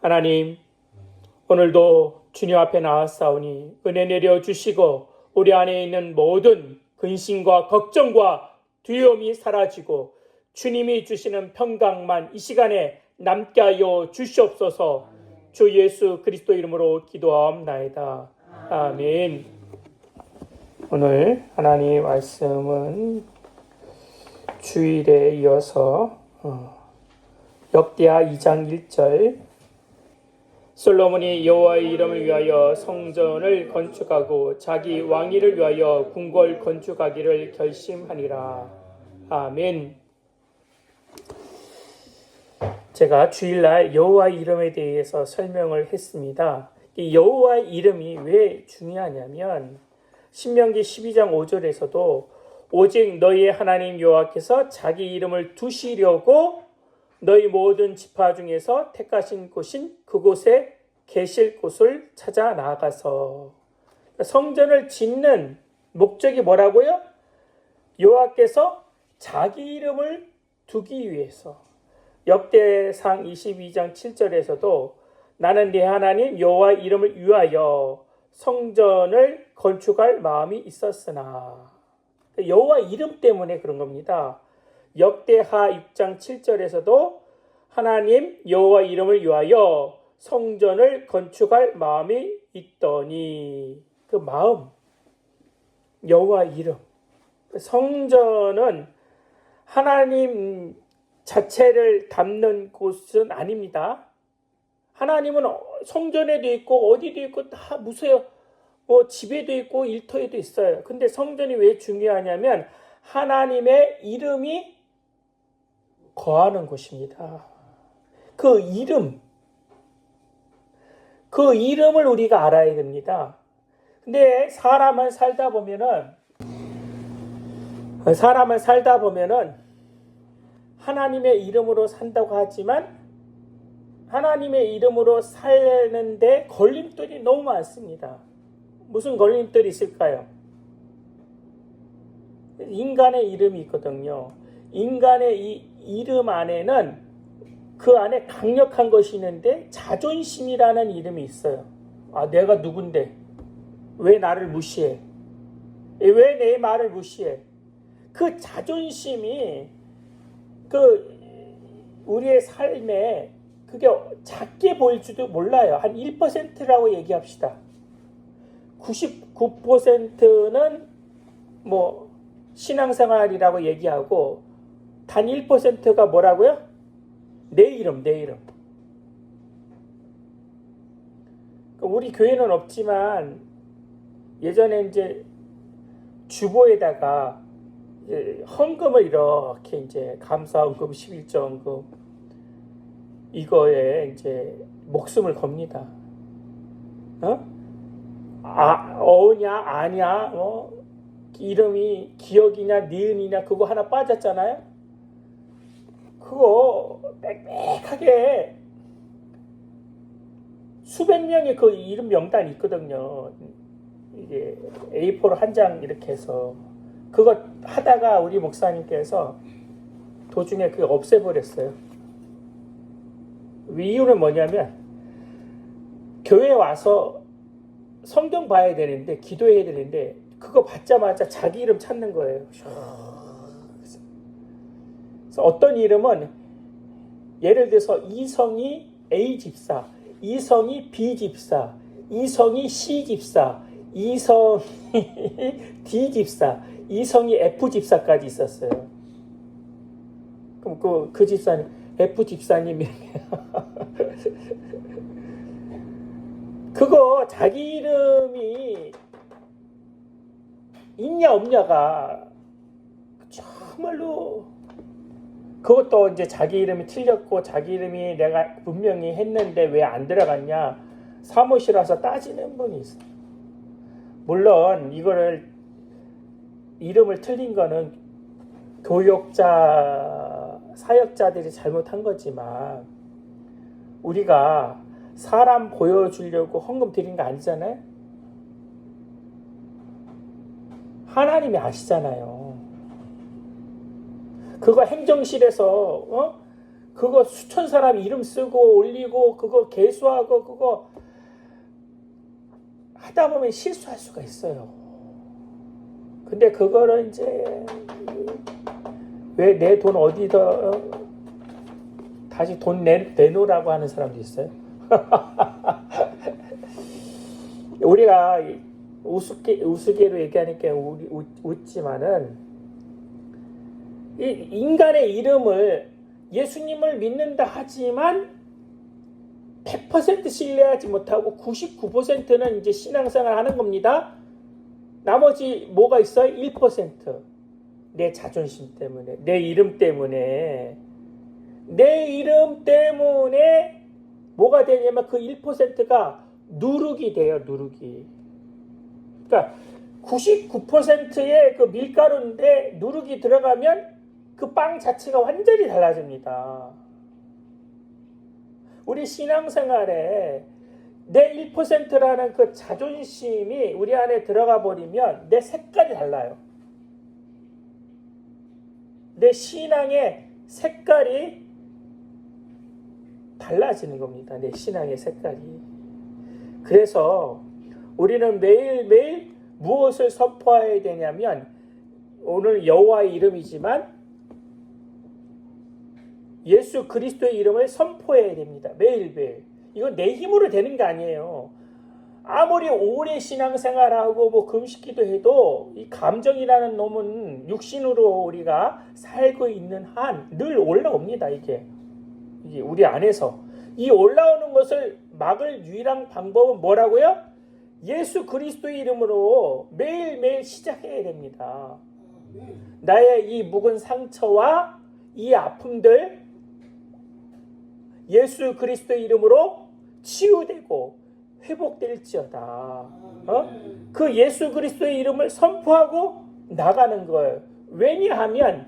하나님, 오늘도 주님 앞에 나왔사오니 은혜 내려 주시고 우리 안에 있는 모든 근심과 걱정과 두려움이 사라지고 주님이 주시는 평강만 이 시간에 남게 하여 주시옵소서 주 예수 그리스도 이름으로 기도하옵나이다. 아멘. 오늘 하나님 말씀은 주일에 이어서 어, 역대하 2장 1절 솔로몬이 여호와의 이름을 위하여 성전을 건축하고 자기 왕위를 위하여 궁궐 건축하기를 결심하니라. 아멘. 제가 주일날 여호와의 이름에 대해서 설명을 했습니다. 이 여호와의 이름이 왜 중요하냐면 신명기 12장 5절에서도 오직 너희의 하나님 여호와께서 자기 이름을 두시려고 너희 모든 지파 중에서 택하신 곳인 그곳에 계실 곳을 찾아 나가서 성전을 짓는 목적이 뭐라고요? 여호와께서 자기 이름을 두기 위해서 역대상 22장 7절에서도 나는 네 하나님 여호와 이름을 위하여 성전을 건축할 마음이 있었으나 여호와 이름 때문에 그런 겁니다. 역대하 6장 7절에서도 하나님 여호와 이름을 위하여 성전을 건축할 마음이 있더니 그 마음 여호와 이름 성전은 하나님 자체를 담는 곳은 아닙니다. 하나님은 성전에도 있고 어디도 있고 다 무서요. 뭐 집에도 있고 일터에도 있어요. 근데 성전이 왜 중요하냐면 하나님의 이름이 거하는 곳입니다. 그 이름, 그 이름을 우리가 알아야 됩니다. 근데 사람을 살다 보면은, 사람을 살다 보면은 하나님의 이름으로 산다고 하지만 하나님의 이름으로 살는데 걸림돌이 너무 많습니다. 무슨 걸림돌이 있을까요? 인간의 이름이 있거든요. 인간의 이 이름 안에는 그 안에 강력한 것이 있는데 자존심이라는 이름이 있어요. 아, 내가 누군데? 왜 나를 무시해? 왜 내 말을 무시해? 그 자존심이 그 우리의 삶에 그게 작게 보일지도 몰라요. 한 1%라고 얘기합시다. 99%는 뭐 신앙생활이라고 얘기하고 단 1%가 뭐라고요? 내 이름, 내 이름. 우리 교회는 없지만 예전에 이제 주보에다가 헌금을 이렇게 이제 감사헌금, 11조헌금 이거에 이제 목숨을 겁니다. 어? 아, 어냐, 아냐, 어? 이름이 기억이냐, 니은이냐, 그거 하나 빠졌잖아요? 그거 빽빽하게 수백 명의 그 이름 명단이 있거든요. 이게 A4로 한 장 이렇게 해서 그거 하다가 우리 목사님께서 도중에 그거 없애버렸어요. 이유는 뭐냐면 교회 와서 성경 봐야 되는데 기도해야 되는데 그거 받자마자 자기 이름 찾는 거예요. 어떤 이름은 예를 들어서 이성이 A 집사, 이성이 B 집사, 이성이 C 집사, 이성이 D 집사, 이성이 F 집사까지 있었어요. 그럼 그, 그 집사님, F 집사님 그거 자기 이름이 있냐 없냐가 정말로 그것도 이제 자기 이름이 틀렸고 자기 이름이 내가 분명히 했는데 왜 안 들어갔냐 사무실 와서 따지는 분이 있어. 물론 이거를 이름을 틀린 거는 교역자 사역자들이 잘못한 거지만 우리가 사람 보여주려고 헌금 드린 거 아니잖아요. 하나님이 아시잖아요. 그거 행정실에서 어? 그거 수천 사람 이름 쓰고 올리고 그거 개수하고 그거 하다 보면 실수할 수가 있어요. 근데 그거를 이제 왜 내 돈 어디다 다시 돈 내, 내놓으라고 하는 사람도 있어요. 우리가 우습게 우스개로 얘기하니까 우리 웃, 웃지만은 이 인간의 이름을 예수님을 믿는다 하지만 100% 신뢰하지 못하고 99%는 이제 신앙생활 하는 겁니다. 나머지 뭐가 있어요? 1%. 내 자존심 때문에, 내 이름 때문에, 내 이름 때문에 뭐가 되냐면 그 1%가 누룩이 돼요, 누룩이. 그러니까 99%의 그 밀가루인데 누룩이 들어가면 그 빵 자체가 완전히 달라집니다. 우리 신앙생활에 내 1%라는 그 자존심이 우리 안에 들어가 버리면 내 색깔이 달라요. 내 신앙의 색깔이 달라지는 겁니다. 내 신앙의 색깔이. 그래서 우리는 매일매일 무엇을 선포해야 되냐면 오늘 여호와의 이름이지만 예수 그리스도의 이름을 선포해야 됩니다. 매일매일. 이건 내 힘으로 되는 게 아니에요. 아무리 오래 신앙생활하고 뭐 금식기도 해도 이 감정이라는 놈은 육신으로 우리가 살고 있는 한 늘 올라옵니다. 이게 이게 우리 안에서 이 올라오는 것을 막을 유일한 방법은 뭐라고요? 예수 그리스도의 이름으로 매일매일 시작해야 됩니다. 나의 이 묵은 상처와 이 아픔들 예수 그리스도의 이름으로 치유되고 회복될지어다. 어? 그 예수 그리스도의 이름을 선포하고 나가는 거예요. 왜냐하면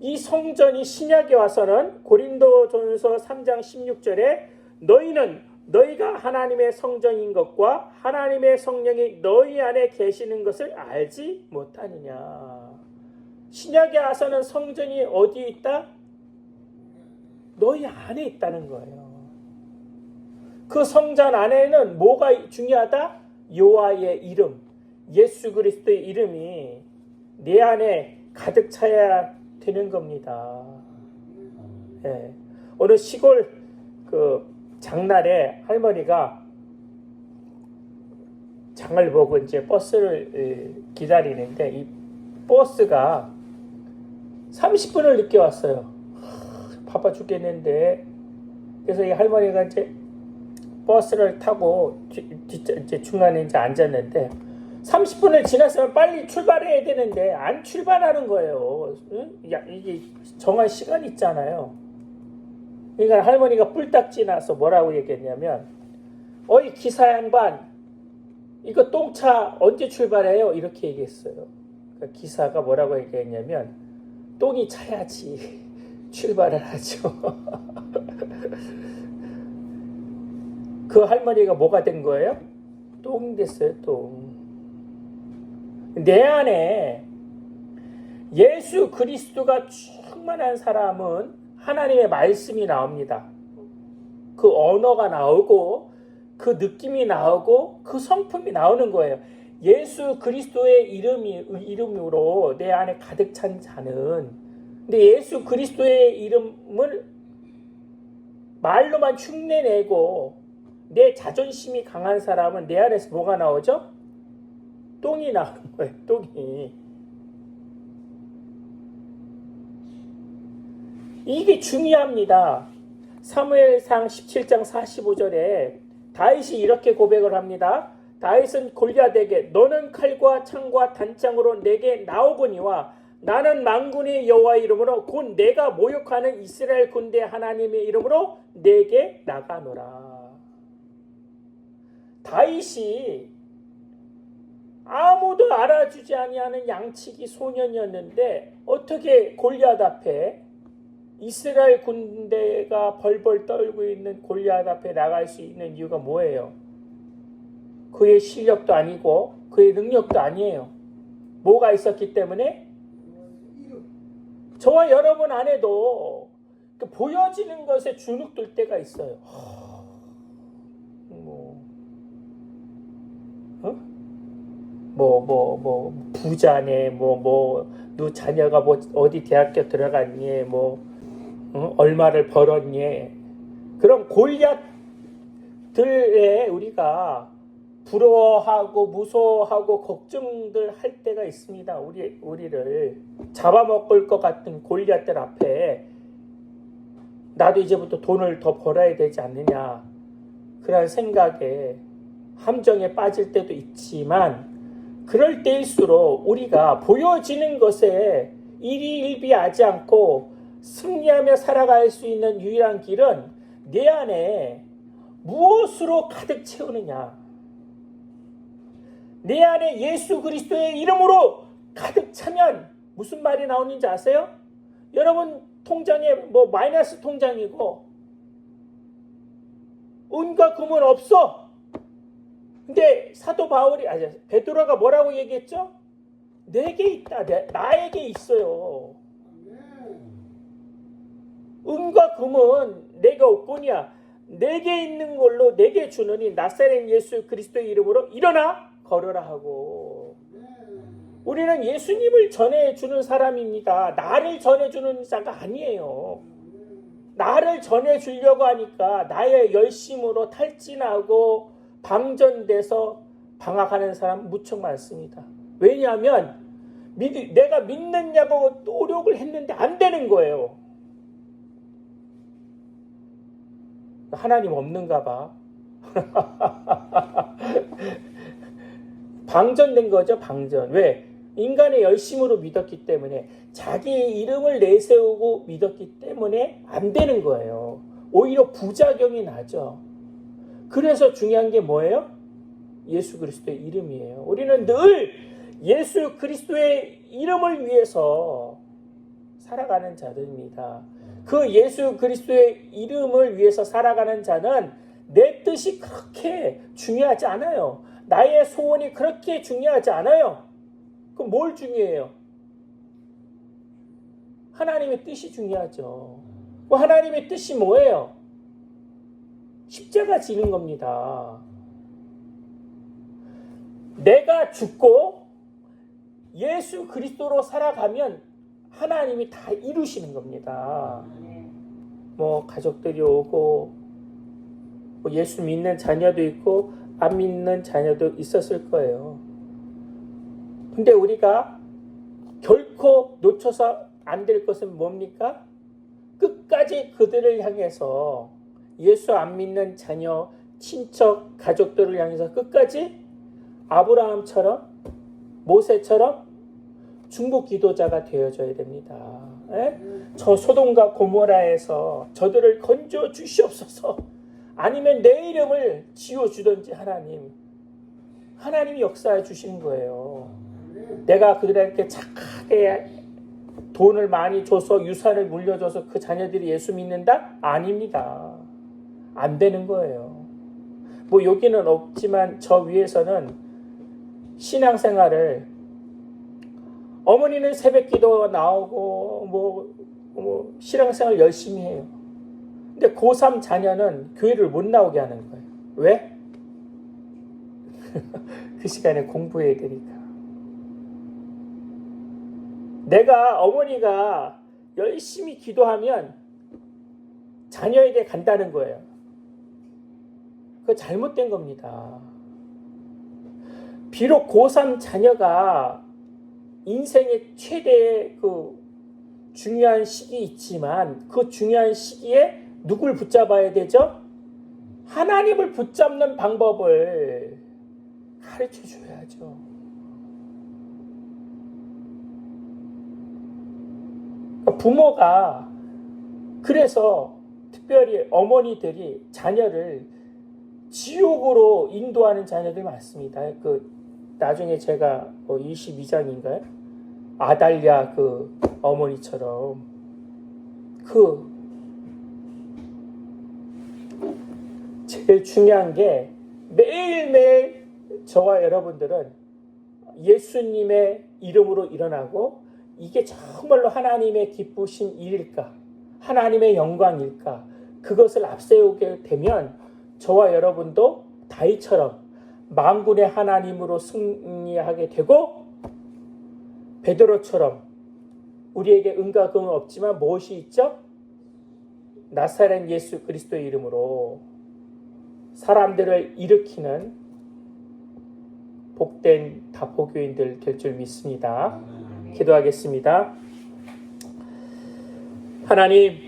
이 성전이 신약에 와서는 고린도전서 3장 16절에 너희는 너희가 하나님의 성전인 것과 하나님의 성령이 너희 안에 계시는 것을 알지 못하느냐. 신약에 와서는 성전이 어디에 있다? 너희 안에 있다는 거예요. 그 성전 안에는 뭐가 중요하다? 여호와의 이름, 예수 그리스도의 이름이 내 안에 가득 차야 되는 겁니다. 예. 어느 시골 그 장날에 할머니가 장을 보고 이제 버스를 예, 기다리는데 이 버스가 30분을 늦게 왔어요. 바빠 죽겠는데 그래서 이 할머니가 이제 버스를 타고 뒤, 뒤, 이제 중간에 이제 앉았는데 30분을 지났으면 빨리 출발해야 되는데 안 출발하는 거예요. 응? 야, 이게 정한 시간 있잖아요. 그러니까 할머니가 뿔딱 지 나서 뭐라고 얘기했냐면 어이 기사 양반 이거 똥차 언제 출발해요? 이렇게 얘기했어요. 그러니까 기사가 뭐라고 얘기했냐면 똥이 차야지 출발을 하죠. 그 할머니가 뭐가 된 거예요? 똥이 됐어요, 똥. 내 안에 예수 그리스도가 충만한 사람은 하나님의 말씀이 나옵니다. 그 언어가 나오고 그 느낌이 나오고 그 성품이 나오는 거예요. 예수 그리스도의 이름이 이름으로 내 안에 가득 찬 자는 근데 예수 그리스도의 이름을 말로만 흉내내고 내 자존심이 강한 사람은 내 안에서 뭐가 나오죠? 똥이 나오는 거예요. 똥이. 이게 중요합니다. 사무엘상 17장 45절에 다윗이 이렇게 고백을 합니다. 다윗은 골리앗에게 너는 칼과 창과 단창으로 내게 나오거니와 나는 만군의 여호와 이름으로 곧 내가 모욕하는 이스라엘 군대 하나님의 이름으로 내게 나가노라. 다윗이 아무도 알아주지 아니하는 양치기 소년이었는데 어떻게 골리앗 앞에 이스라엘 군대가 벌벌 떨고 있는 골리앗 앞에 나갈 수 있는 이유가 뭐예요? 그의 실력도 아니고 그의 능력도 아니에요. 뭐가 있었기 때문에 저와 여러분 안에도 그 보여지는 것에 주눅들 때가 있어요. 뭐, 어? 뭐, 뭐, 뭐, 부자네, 뭐, 뭐, 너 자녀가 뭐, 어디 대학교 들어갔니, 뭐, 어? 얼마를 벌었니. 그런 골리앗들에 우리가 부러워하고 무서워하고 걱정들 할 때가 있습니다. 우리 우리를 잡아먹을 것 같은 골리앗들 앞에 나도 이제부터 돈을 더 벌어야 되지 않느냐 그런 생각에 함정에 빠질 때도 있지만 그럴 때일수록 우리가 보여지는 것에 일희일비하지 않고 승리하며 살아갈 수 있는 유일한 길은 내 안에 무엇으로 가득 채우느냐 내 안에 예수 그리스도의 이름으로 가득 차면 무슨 말이 나오는지 아세요? 여러분 통장에 뭐 마이너스 통장이고 은과 금은 없어. 근데 사도 바울이 아니 베드로가 뭐라고 얘기했죠? 내게 있다. 내, 나에게 있어요. 은과 금은 내가 없뿐이야. 내게 있는 걸로 내게 주느니 나사렛 예수 그리스도의 이름으로 일어나 걸어라 하고 우리는 예수님을 전해주는 사람입니다. 나를 전해주는 자가 아니에요. 나를 전해주려고 하니까 나의 열심으로 탈진하고 방전돼서 방황하는 사람 무척 많습니다. 왜냐하면 믿, 내가 믿느냐고 노력을 했는데 안 되는 거예요. 하나님 없는가 봐. 방전된 거죠, 방전. 왜? 인간의 열심으로 믿었기 때문에 자기의 이름을 내세우고 믿었기 때문에 안 되는 거예요. 오히려 부작용이 나죠. 그래서 중요한 게 뭐예요? 예수 그리스도의 이름이에요. 우리는 늘 예수 그리스도의 이름을 위해서 살아가는 자들입니다. 그 예수 그리스도의 이름을 위해서 살아가는 자는 내 뜻이 그렇게 중요하지 않아요. 나의 소원이 그렇게 중요하지 않아요. 그럼 뭘 중요해요? 하나님의 뜻이 중요하죠. 그 하나님의 뜻이 뭐예요? 십자가 지는 겁니다. 내가 죽고 예수 그리스도로 살아가면 하나님이 다 이루시는 겁니다. 뭐 가족들이 오고 뭐 예수 믿는 자녀도 있고 안 믿는 자녀도 있었을 거예요. 근데 우리가 결코 놓쳐서 안 될 것은 뭡니까? 끝까지 그들을 향해서 예수 안 믿는 자녀, 친척, 가족들을 향해서 끝까지 아브라함처럼 모세처럼 중복 기도자가 되어줘야 됩니다. 에? 저 소돔과 고모라에서 저들을 건져 주시옵소서. 아니면 내 이름을 지어 주든지 하나님. 하나님이 역사해 주시는 거예요. 내가 그들에게 착하게 돈을 많이 줘서 유산을 물려줘서 그 자녀들이 예수 믿는다? 아닙니다. 안 되는 거예요. 뭐 여기는 없지만 저 위에서는 신앙생활을 어머니는 새벽 기도 나오고 뭐, 뭐 신앙생활 열심히 해요. 근데 고3 자녀는 교회를 못 나오게 하는 거예요. 왜? 그 시간에 공부해야 되니까. 내가 어머니가 열심히 기도하면 자녀에게 간다는 거예요. 그거 잘못된 겁니다. 비록 고3 자녀가 인생의 최대의 그 중요한 시기 있지만 그 중요한 시기에 누굴 붙잡아야 되죠? 하나님을 붙잡는 방법을 가르쳐 줘야죠. 부모가 그래서 특별히 어머니들이 자녀를 지옥으로 인도하는 자녀들이 많습니다. 그 나중에 제가 22장인가요? 아달랴 그 어머니처럼 그 제일 중요한 게 매일매일 저와 여러분들은 예수님의 이름으로 일어나고 이게 정말로 하나님의 기쁘신 일일까? 하나님의 영광일까? 그것을 앞세우게 되면 저와 여러분도 다윗처럼 만군의 하나님으로 승리하게 되고 베드로처럼 우리에게 은과 금은 없지만 무엇이 있죠? 나사렛 예수 그리스도의 이름으로 사람들을 일으키는 복된 다포교인들 될 줄 믿습니다. 기도하겠습니다. 하나님,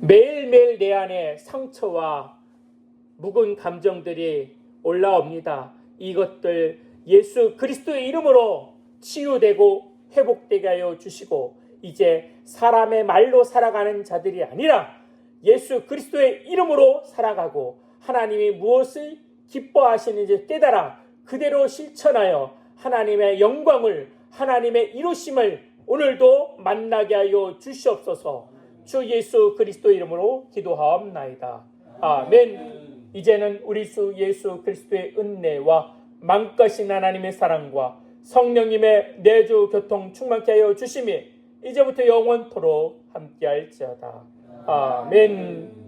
매일매일 내 안에 상처와 묵은 감정들이 올라옵니다. 이것들 예수 그리스도의 이름으로 치유되고 회복되게 하여 주시고, 이제 사람의 말로 살아가는 자들이 아니라 예수 그리스도의 이름으로 살아가고, 하나님이 무엇을 기뻐하시는지 깨달아 그대로 실천하여 하나님의 영광을, 하나님의 이루심을 오늘도 만나게 하여 주시옵소서. 주 예수 그리스도 이름으로 기도하옵나이다. 아멘. 이제는 우리 주 예수 그리스도의 은혜와 만까신 하나님의 사랑과 성령님의 내주 교통 충만케 하여 주심이 이제부터 영원토록 함께할지어다. 아멘.